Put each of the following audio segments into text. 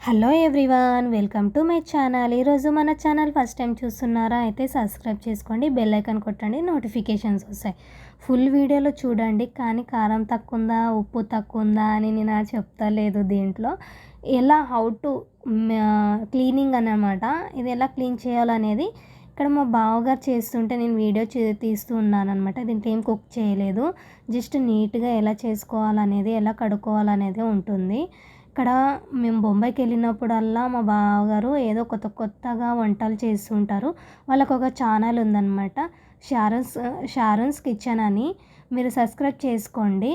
Hello everyone welcome to my channel. ఈరోజు మన channel first time చూస్తున్నారా అయితే సబ్స్క్రైబ్ చేసుకోండి బెల్ ఐకాన్ కొట్టండి నోటిఫికేషన్స్ వస్తాయి. ఫుల్ వీడియోలో చూడండి కానీ కారం తక్కువ ఉందా ఉప్పు తక్కువ ఉందా అని నేను చెప్తలేదు దీంట్లో. ఎలా హౌ టు క్లీనింగ్ అనమాట ఇది ఎలా క్లీన్ చేయాలనేది ఇక్కడ మా బావగారు చేస్తుంటే నేను వీడియో తీస్తూ ఉన్నాను అనమాట దీంట్లో ఏం కుక్ చేయలేదు. జస్ట్ నీట్గా ఎలా చేసుకోవాలనేది ఎలా కడుక్కోవాలనేది ఉంటుంది. ఇక్కడ మేము బొంబాయికి వెళ్ళినప్పుడల్లా మా బావగారు ఏదో కొత్త కొత్తగా వంటలు చేస్తుంటారు వాళ్ళకు ఒక ఛానల్ ఉందన్నమాట. షారన్స్ షారన్స్ కిచెన్ అని. మీరు సబ్స్క్రైబ్ చేసుకోండి.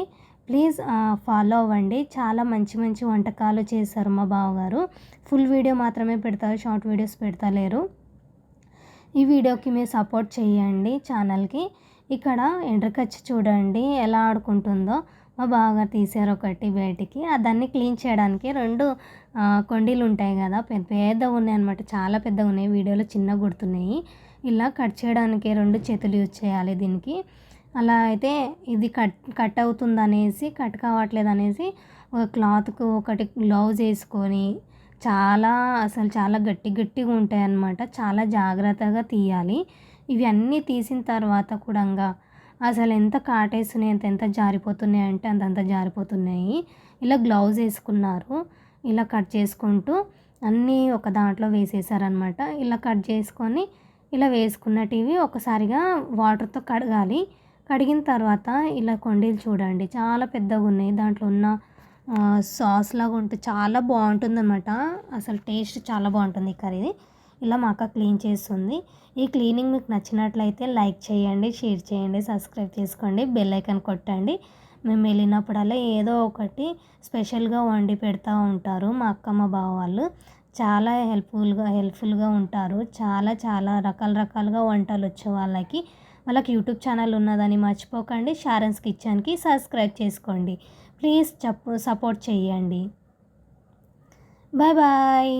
ప్లీజ్ ఫాలో అవ్వండి. చాలా మంచి మంచి వంటకాలు చేస్తారు మా బావగారు. ఫుల్ వీడియో మాత్రమే పెడతారు షార్ట్ వీడియోస్ పెడతలేరు. ఈ వీడియోకి మీరు సపోర్ట్ చేయండి ఛానల్కి. ఇక్కడ ఎండ్రకచ్చి చూడండి ఎలా ఆడుకుంటుందో. మా బాగా తీసారు ఒకటి బయటికి. దాన్ని క్లీన్ చేయడానికి రెండు కొండీలు ఉంటాయి కదా పెద్ద పెద్దగా ఉన్నాయి అనమాట చాలా పెద్దగా ఉన్నాయి. వీడియోలో చిన్నగా గుర్తున్నాయి. ఇలా కట్ చేయడానికి రెండు చేతులు యూజ్ చేయాలి దీనికి. అలా అయితే ఇది కట్ కట్ అవుతుంది అనేసి కట్ కావట్లేదు అనేసి ఒక క్లాత్కు ఒకటి గ్లౌజ్ వేసుకొని చాలా అసలు చాలా గట్టి గట్టిగా ఉంటాయి అన్నమాట చాలా జాగ్రత్తగా తీయాలి. ఇవి అన్నీ తీసిన తర్వాత కూడా అసలు ఎంత కాటేస్తున్నాయి అంత ఎంత జారిపోతున్నాయి అంటే అంతంత జారిపోతున్నాయి. ఇలా గ్లౌజ్ వేసుకున్నారు. ఇలా కట్ చేసుకుంటూ అన్నీ ఒక దాంట్లో వేసేసారనమాట ఇలా కట్ చేసుకొని ఇలా వేసుకున్నటివి ఒకసారిగా వాటర్తో కడగాలి. కడిగిన తర్వాత ఇలా కొండీలు చూడండి. చాలా పెద్దగా ఉన్నాయి. దాంట్లో ఉన్న సాస్ లాగా ఉంటే చాలా బాగుంటుంది అనమాట అసలు టేస్ట్ చాలా బాగుంటుంది ఈ కర్రీ ఇలా మా అక్క క్లీన్ చేస్తుంది. ఈ క్లీనింగ్ మీకు నచ్చినట్లయితే లైక్ చేయండి షేర్ చేయండి సబ్స్క్రైబ్ చేసుకోండి బెల్ ఐకాన్ కొట్టండి. మేము వెళ్ళినప్పుడల్లా ఏదో ఒకటి స్పెషల్గా వండి పెడతా ఉంటారు మా అక్క మా బావ వాళ్ళు. చాలా హెల్ప్ఫుల్గా హెల్ప్ఫుల్గా ఉంటారు. చాలా చాలా రకాల రకాలుగా వంటలు వచ్చే వాళ్ళకి. వాళ్ళకి యూట్యూబ్ ఛానల్ ఉన్నదని మర్చిపోకండి. షారన్స్ కిచెన్కి సబ్స్క్రైబ్ చేసుకోండి. ప్లీజ్ చెప్పు సపోర్ట్ చేయండి. Bye bye.